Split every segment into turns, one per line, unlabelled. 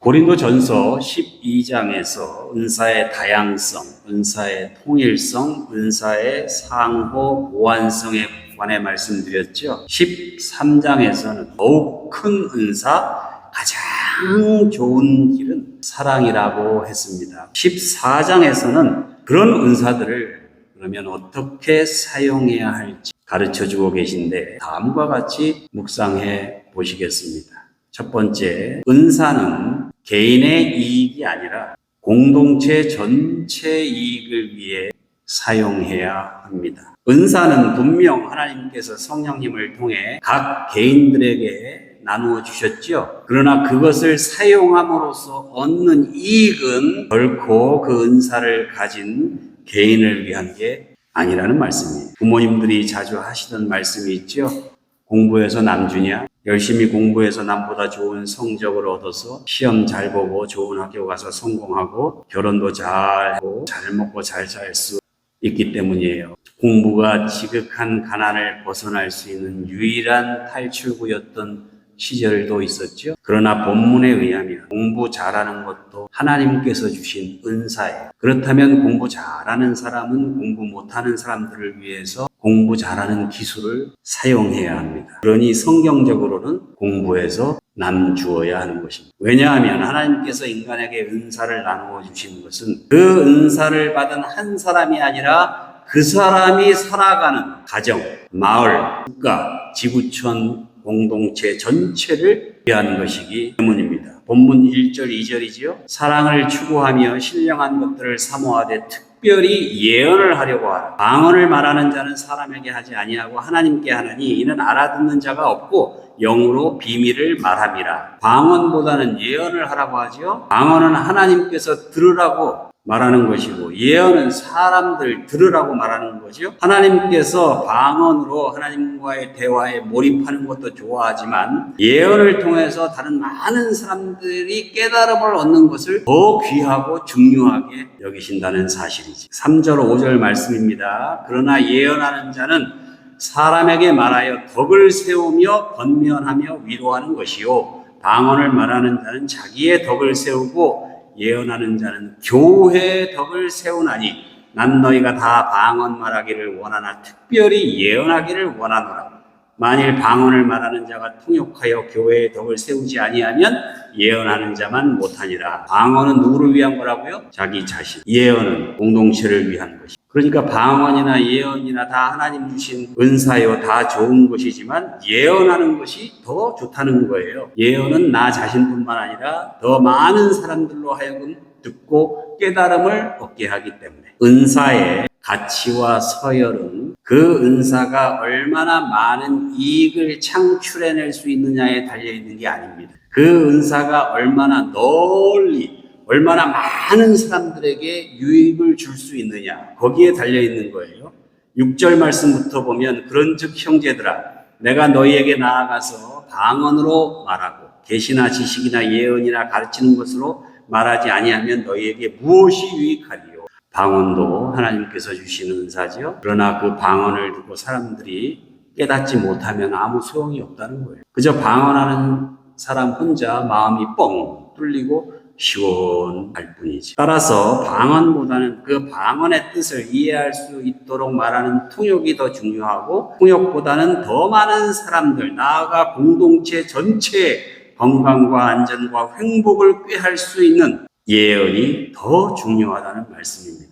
고린도 전서 12장에서 은사의 다양성, 은사의 통일성, 은사의 상호 보완성에 관해 말씀드렸죠. 13장에서는 더욱 큰 은사, 가장 좋은 길은 사랑이라고 했습니다. 14장에서는 그런 은사들을 그러면 어떻게 사용해야 할지 가르쳐 주고 계신데 다음과 같이 묵상해 보시겠습니다. 첫 번째, 은사는 개인의 이익이 아니라 공동체 전체 이익을 위해 사용해야 합니다. 은사는 분명 하나님께서 성령님을 통해 각 개인들에게 나누어 주셨죠. 그러나 그것을 사용함으로써 얻는 이익은 결코 그 은사를 가진 개인을 위한 게 아니라는 말씀이에요. 부모님들이 자주 하시던 말씀이 있죠. 공부해서 남 주냐? 열심히 공부해서 남보다 좋은 성적을 얻어서 시험 잘 보고 좋은 학교 가서 성공하고 결혼도 잘 하고 잘 먹고 잘 살 수 있기 때문이에요. 공부가 지극한 가난을 벗어날 수 있는 유일한 탈출구였던 시절도 있었죠. 그러나 본문에 의하면 공부 잘하는 것도 하나님께서 주신 은사예요. 그렇다면 공부 잘하는 사람은 공부 못하는 사람들을 위해서 공부 잘하는 기술을 사용해야 합니다. 그러니 성경적으로는 공부해서 남 주어야 하는 것입니다. 왜냐하면 하나님께서 인간에게 은사를 나누어 주신 것은 그 은사를 받은 한 사람이 아니라 그 사람이 살아가는 가정, 마을, 국가, 지구촌, 공동체 전체를 위한 것이기 때문입니다. 본문 1절, 2절이지요. 사랑을 추구하며 신령한 것들을 사모하되 특별히 예언을 하려고 하라. 방언을 말하는 자는 사람에게 하지 아니하고 하나님께 하느니 이는 알아듣는 자가 없고 영으로 비밀을 말함이라. 방언보다는 예언을 하라고 하지요. 방언은 하나님께서 들으라고 말하는 것이고 예언은 사람들 들으라고 말하는 거죠. 하나님께서 방언으로 하나님과의 대화에 몰입하는 것도 좋아하지만 예언을 통해서 다른 많은 사람들이 깨달음을 얻는 것을 더 귀하고 중요하게 여기신다는 사실이지. 3절 5절 말씀입니다. 그러나 예언하는 자는 사람에게 말하여 덕을 세우며 번면하며 위로하는 것이요 방언을 말하는 자는 자기의 덕을 세우고 예언하는 자는 교회의 덕을 세우나니 난 너희가 다 방언 말하기를 원하나 특별히 예언하기를 원하노라. 만일 방언을 말하는 자가 통역하여 교회의 덕을 세우지 아니하면 예언하는 자만 못하니라. 방언은 누구를 위한 거라고요? 자기 자신. 예언은 공동체를 위한 것이. 그러니까 방언이나 예언이나 다 하나님 주신 은사요 다 좋은 것이지만 예언하는 것이 더 좋다는 거예요. 예언은 나 자신뿐만 아니라 더 많은 사람들로 하여금 듣고 깨달음을 얻게 하기 때문에 은사의 가치와 서열은 그 은사가 얼마나 많은 이익을 창출해낼 수 있느냐에 달려 있는 게 아닙니다. 그 은사가 얼마나 널리 얼마나 많은 사람들에게 유익을 줄 수 있느냐 거기에 달려 있는 거예요. 6절 말씀부터 보면 그런즉 형제들아 내가 너희에게 나아가서 방언으로 말하고 계시나 지식이나 예언이나 가르치는 것으로 말하지 아니하면 너희에게 무엇이 유익하리요 방언도 하나님께서 주시는 은사지요. 그러나 그 방언을 듣고 사람들이 깨닫지 못하면 아무 소용이 없다는 거예요. 그저 방언하는 사람 혼자 마음이 뻥 뚫리고 시원할 뿐이지. 따라서 방언보다는 그 방언의 뜻을 이해할 수 있도록 말하는 통역이 더 중요하고 통역보다는 더 많은 사람들, 나아가 공동체 전체의 건강과 안전과 행복을 꾀할 수 있는 예언이 더 중요하다는 말씀입니다.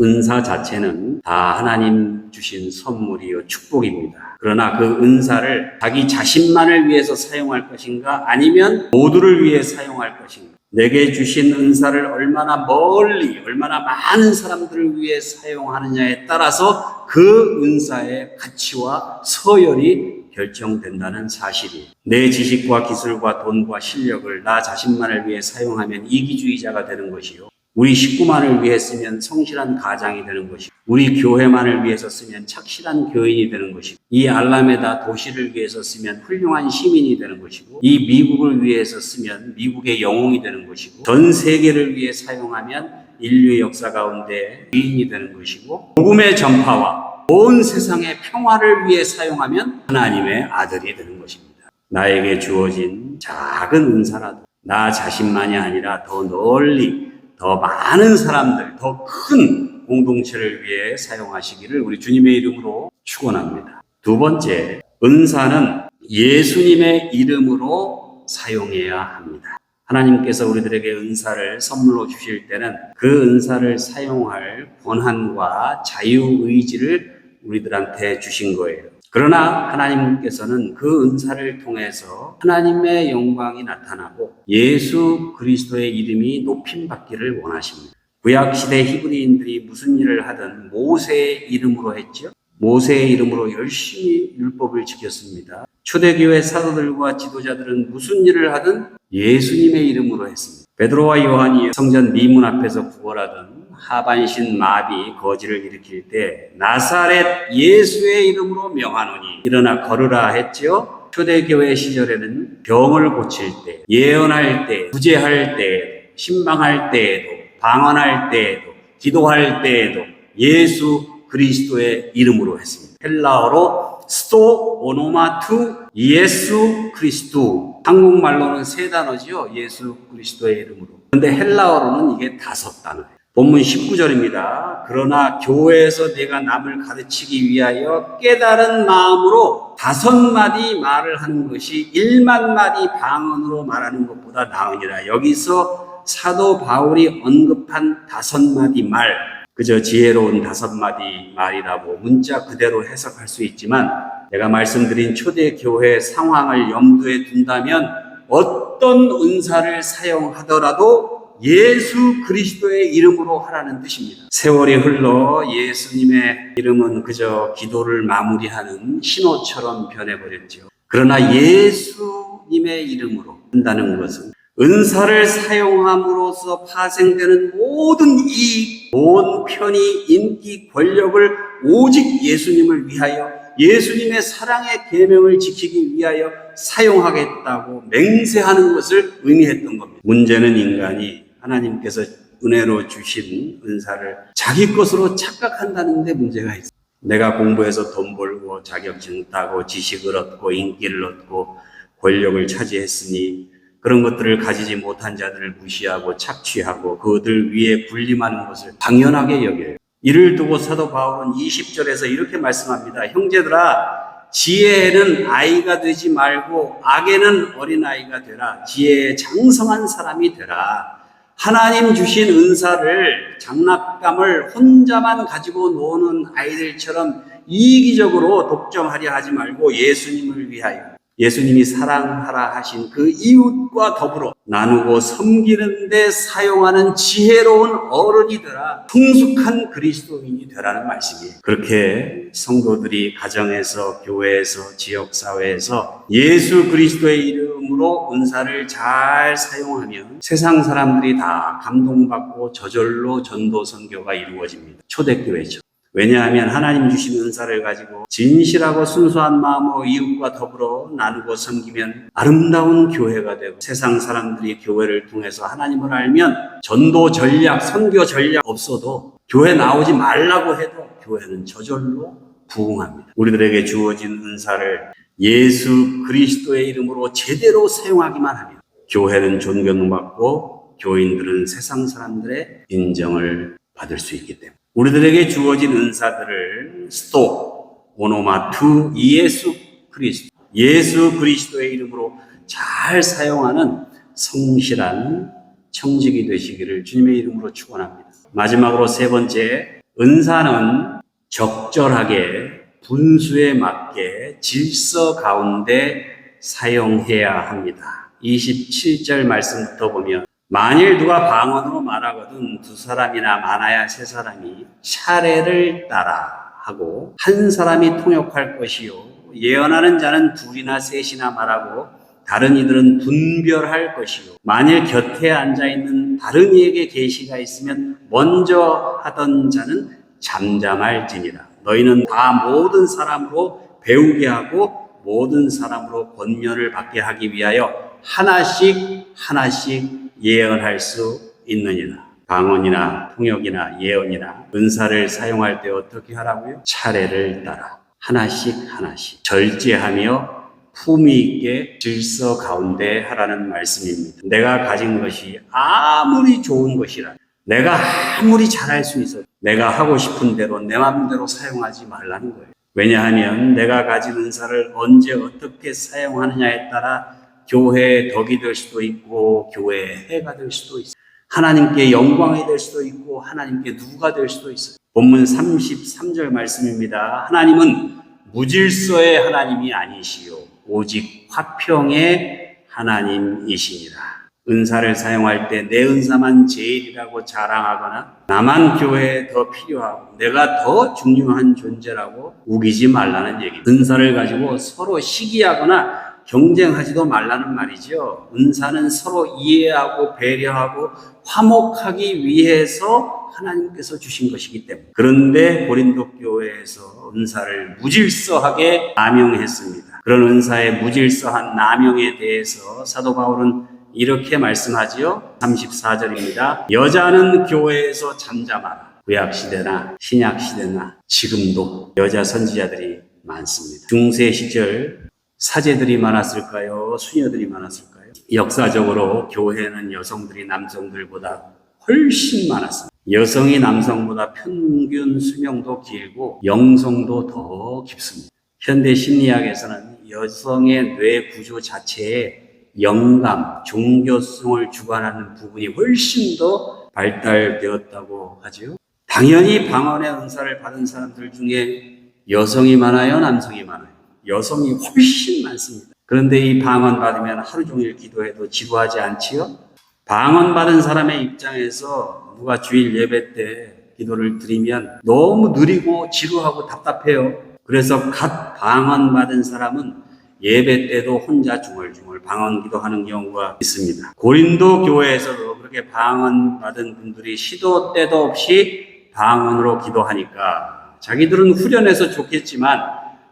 은사 자체는 다 하나님 주신 선물이요 축복입니다. 그러나 그 은사를 자기 자신만을 위해서 사용할 것인가 아니면 모두를 위해 사용할 것인가 내게 주신 은사를 얼마나 멀리 얼마나 많은 사람들을 위해 사용하느냐에 따라서 그 은사의 가치와 서열이 결정된다는 사실이 내 지식과 기술과 돈과 실력을 나 자신만을 위해 사용하면 이기주의자가 되는 것이요. 우리 식구만을 위해 쓰면 성실한 가장이 되는 것이고, 우리 교회만을 위해서 쓰면 착실한 교인이 되는 것이고, 이 알람에다 도시를 위해서 쓰면 훌륭한 시민이 되는 것이고, 이 미국을 위해서 쓰면 미국의 영웅이 되는 것이고, 전 세계를 위해 사용하면 인류의 역사 가운데 위인이 되는 것이고, 복음의 전파와 온 세상의 평화를 위해 사용하면 하나님의 아들이 되는 것입니다. 나에게 주어진 작은 은사라도 나 자신만이 아니라 더 널리 더 많은 사람들, 더 큰 공동체를 위해 사용하시기를 우리 주님의 이름으로 축원합니다. 두 번째, 은사는 예수님의 이름으로 사용해야 합니다. 하나님께서 우리들에게 은사를 선물로 주실 때는 그 은사를 사용할 권한과 자유의지를 우리들한테 주신 거예요. 그러나 하나님께서는 그 은사를 통해서 하나님의 영광이 나타나고 예수 그리스도의 이름이 높임받기를 원하십니다. 구약시대 히브리인들이 무슨 일을 하든 모세의 이름으로 했죠. 모세의 이름으로 열심히 율법을 지켰습니다. 초대교회 사도들과 지도자들은 무슨 일을 하든 예수님의 이름으로 했습니다. 베드로와 요한이 성전 미문 앞에서 구걸하던 하반신 마비 거지를 일으킬 때 나사렛 예수의 이름으로 명하노니 일어나 걸으라 했지요. 초대교회 시절에는 병을 고칠 때, 예언할 때, 구제할 때, 신방할 때에도, 방언할 때에도, 기도할 때에도 예수 그리스도의 이름으로 했습니다. 헬라어로 스토 오노마투 예수 그리스도 한국말로는 세 단어지요. 예수 그리스도의 이름으로. 근데 헬라어로는 이게 다섯 단어예요. 본문 19절입니다. 그러나 교회에서 내가 남을 가르치기 위하여 깨달은 마음으로 다섯 마디 말을 하는 것이 일만 마디 방언으로 말하는 것보다 나으니라. 여기서 사도 바울이 언급한 다섯 마디 말, 그저 지혜로운 다섯 마디 말이라고 문자 그대로 해석할 수 있지만 내가 말씀드린 초대 교회 상황을 염두에 둔다면 어떤 은사를 사용하더라도 예수 그리스도의 이름으로 하라는 뜻입니다. 세월이 흘러 예수님의 이름은 그저 기도를 마무리하는 신호처럼 변해버렸죠. 그러나 예수님의 이름으로 한다는 것은 은사를 사용함으로써 파생되는 모든 이익, 온 편의, 인기, 권력을 오직 예수님을 위하여 예수님의 사랑의 계명을 지키기 위하여 사용하겠다고 맹세하는 것을 의미했던 겁니다. 문제는 인간이 하나님께서 은혜로 주신 은사를 자기 것으로 착각한다는 데 문제가 있어요. 내가 공부해서 돈 벌고 자격증 따고 지식을 얻고 인기를 얻고 권력을 차지했으니 그런 것들을 가지지 못한 자들을 무시하고 착취하고 그들 위에 군림하는 것을 당연하게 여겨요. 이를 두고 사도 바울은 20절에서 이렇게 말씀합니다. 형제들아, 지혜에는 아이가 되지 말고 악에는 어린아이가 되라. 지혜에 장성한 사람이 되라. 하나님 주신 은사를 장난감을 혼자만 가지고 노는 아이들처럼 이기적으로 독점하려 하지 말고 예수님을 위하여 예수님이 사랑하라 하신 그 이웃과 더불어 나누고 섬기는 데 사용하는 지혜로운 어른이 되라 풍숙한 그리스도인이 되라는 말씀이에요. 그렇게 성도들이 가정에서 교회에서 지역 사회에서 예수 그리스도의 이름으로 은사를 잘 사용하면 세상 사람들이 다 감동받고 저절로 전도 선교가 이루어집니다. 초대교회죠. 왜냐하면 하나님 주신 은사를 가지고 진실하고 순수한 마음으로 이웃과 더불어 나누고 섬기면 아름다운 교회가 되고 세상 사람들이 교회를 통해서 하나님을 알면 전도 전략, 선교 전략 없어도 교회 나오지 말라고 해도 교회는 저절로 부흥합니다. 우리들에게 주어진 은사를 예수 그리스도의 이름으로 제대로 사용하기만 하면 교회는 존경받고 교인들은 세상 사람들의 인정을 받을 수 있기 때문에 우리들에게 주어진 은사들을 스토, 오노마투, 예수 그리스도, 예수 그리스도의 이름으로 잘 사용하는 성실한 청직이 되시기를 주님의 이름으로 축원합니다. 마지막으로 세 번째, 은사는 적절하게 분수에 맞게 질서 가운데 사용해야 합니다. 27절 말씀부터 보면 만일 누가 방언으로 말하거든 두 사람이나 많아야 세 사람이 차례를 따라 하고 한 사람이 통역할 것이요. 예언하는 자는 둘이나 셋이나 말하고 다른 이들은 분별할 것이요. 만일 곁에 앉아 있는 다른 이에게 계시가 있으면 먼저 하던 자는 잠잠할지니라 너희는 다 모든 사람으로 배우게 하고 모든 사람으로 권면을 받게 하기 위하여 하나씩 하나씩 예언할 수 있느니라. 방언이나 통역이나 예언이나 은사를 사용할 때 어떻게 하라고요? 차례를 따라 하나씩 하나씩 절제하며 품위 있게 질서 가운데 하라는 말씀입니다. 내가 가진 것이 아무리 좋은 것이라 내가 아무리 잘할 수 있어 내가 하고 싶은 대로 내 마음대로 사용하지 말라는 거예요. 왜냐하면 내가 가진 은사를 언제 어떻게 사용하느냐에 따라 교회의 덕이 될 수도 있고 교회의 해가 될 수도 있어요. 하나님께 영광이 될 수도 있고 하나님께 누가 될 수도 있어요. 본문 33절 말씀입니다. 하나님은 무질서의 하나님이 아니시요 오직 화평의 하나님이시니라. 은사를 사용할 때 내 은사만 제일이라고 자랑하거나 나만 교회에 더 필요하고 내가 더 중요한 존재라고 우기지 말라는 얘기. 은사를 가지고 서로 시기하거나 경쟁하지도 말라는 말이죠. 은사는 서로 이해하고 배려하고 화목하기 위해서 하나님께서 주신 것이기 때문에. 그런데 고린도 교회에서 은사를 무질서하게 남용했습니다. 그런 은사의 무질서한 남용에 대해서 사도 바울은 이렇게 말씀하지요. 34절입니다. 여자는 교회에서 잠잠하라. 구약 시대나 신약 시대나 지금도 여자 선지자들이 많습니다. 중세 시절 사제들이 많았을까요? 수녀들이 많았을까요? 역사적으로 교회는 여성들이 남성들보다 훨씬 많았습니다. 여성이 남성보다 평균 수명도 길고 영성도 더 깊습니다. 현대 심리학에서는 여성의 뇌 구조 자체에 영감, 종교성을 주관하는 부분이 훨씬 더 발달되었다고 하지요. 당연히 방언의 은사를 받은 사람들 중에 여성이 많아요, 남성이 많아요. 여성이 훨씬 많습니다. 그런데 이 방언 받으면 하루 종일 기도해도 지루하지 않지요? 방언 받은 사람의 입장에서 누가 주일 예배 때 기도를 드리면 너무 느리고 지루하고 답답해요. 그래서 갓 방언 받은 사람은 예배 때도 혼자 중얼중얼 방언 기도하는 경우가 있습니다. 고린도 교회에서도 그렇게 방언 받은 분들이 시도 때도 없이 방언으로 기도하니까 자기들은 후련해서 좋겠지만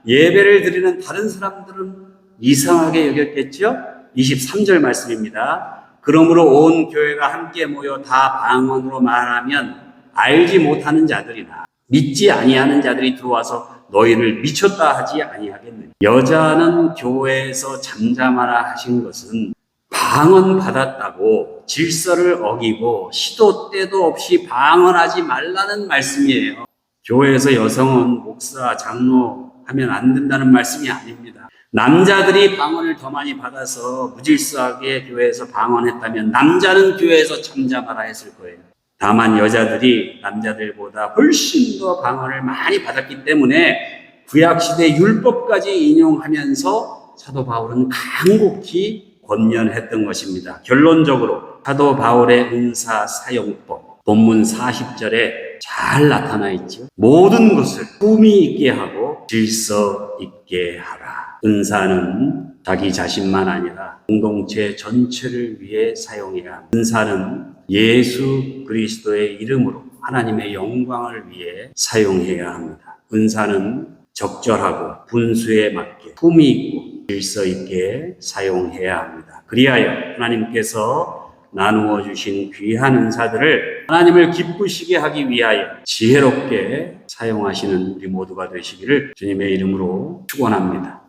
예배를 드리는 다른 사람들은 이상하게 여겼겠죠? 23절 말씀입니다. 그러므로 온 교회가 함께 모여 다 방언으로 말하면 알지 못하는 자들이나 믿지 아니하는 자들이 들어와서 너희를 미쳤다 하지 아니하겠느냐. 여자는 교회에서 잠잠하라 하신 것은 방언 받았다고 질서를 어기고 시도 때도 없이 방언하지 말라는 말씀이에요. 교회에서 여성은 목사, 장로 하면 안 된다는 말씀이 아닙니다. 남자들이 방언을 더 많이 받아서 무질서하게 교회에서 방언했다면 남자는 교회에서 잠잠하라 했을 거예요. 다만 여자들이 남자들보다 훨씬 더 방언을 많이 받았기 때문에 구약시대 율법까지 인용하면서 사도 바울은 간곡히 권면했던 것입니다. 결론적으로 사도 바울의 은사 사용법 본문 40절에 잘 나타나 있죠. 모든 것을 품위 있게 하고 질서 있게 하라. 은사는 자기 자신만 아니라 공동체 전체를 위해 사용해야 합니다. 은사는 예수 그리스도의 이름으로 하나님의 영광을 위해 사용해야 합니다. 은사는 적절하고 분수에 맞게 품위 있고 질서 있게 사용해야 합니다. 그리하여 하나님께서 나누어 주신 귀한 은사들을 하나님을 기쁘시게 하기 위하여 지혜롭게 사용하시는 우리 모두가 되시기를 주님의 이름으로 축원합니다.